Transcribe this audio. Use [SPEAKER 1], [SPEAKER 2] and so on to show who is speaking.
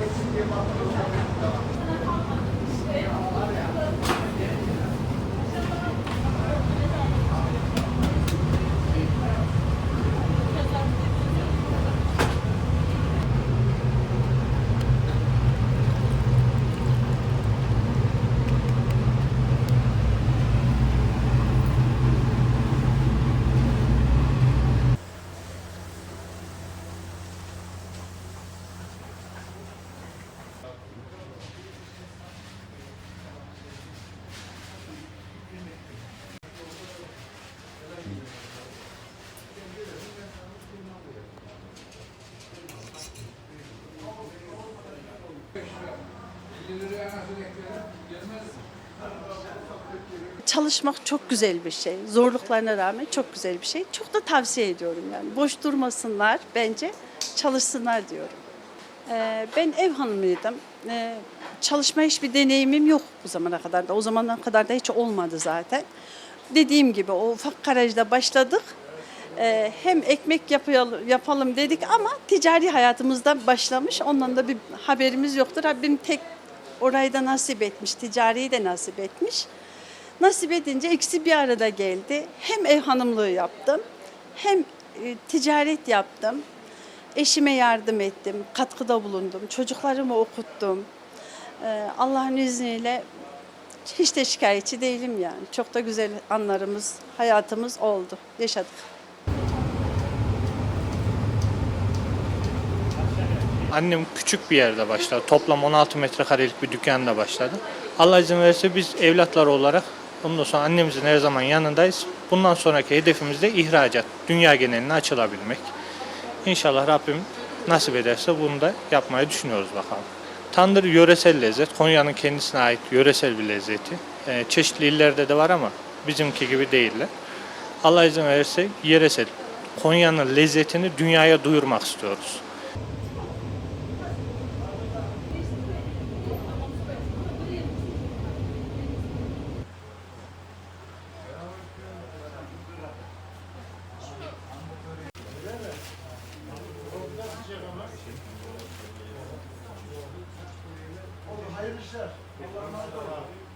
[SPEAKER 1] davet ettiğim bir çalışmak çok güzel bir şey. Zorluklarına rağmen çok güzel bir şey. Çok da tavsiye ediyorum yani. Boş durmasınlar bence, çalışsınlar diyorum. Ee, ben ev hanımıydım. Ee, çalışma hiçbir deneyimim yok bu zamana kadar da. O zamana kadar da hiç olmadı zaten. Dediğim gibi o ufak garajda başladık. Ee, hem ekmek yapalım, yapalım dedik ama ticari hayatımızda başlamış. Ondan da bir haberimiz yoktur. Rabbim tek orayı da nasip etmiş, ticariyi de nasip etmiş. Nasip edince ikisi bir arada geldi. Hem ev hanımlığı yaptım, hem e, ticaret yaptım. Eşime yardım ettim, katkıda bulundum, çocuklarımı okuttum. Ee, Allah'ın izniyle hiç de şikayetçi değilim yani. Çok da güzel anlarımız, hayatımız oldu, yaşadık.
[SPEAKER 2] Annem küçük bir yerde başladı. Toplam 16 metrekarelik bir dükkanda başladı. Allah izin verirse biz evlatlar olarak ondan sonra annemizin her zaman yanındayız. Bundan sonraki hedefimiz de ihracat. Dünya geneline açılabilmek. İnşallah Rabbim nasip ederse bunu da yapmayı düşünüyoruz bakalım. Tandır yöresel lezzet. Konya'nın kendisine ait yöresel bir lezzeti. Ee, çeşitli illerde de var ama bizimki gibi değiller. Allah izin verirse yöresel. Konya'nın lezzetini dünyaya duyurmak istiyoruz.
[SPEAKER 3] Hayırlı işler. Allah razı olsun.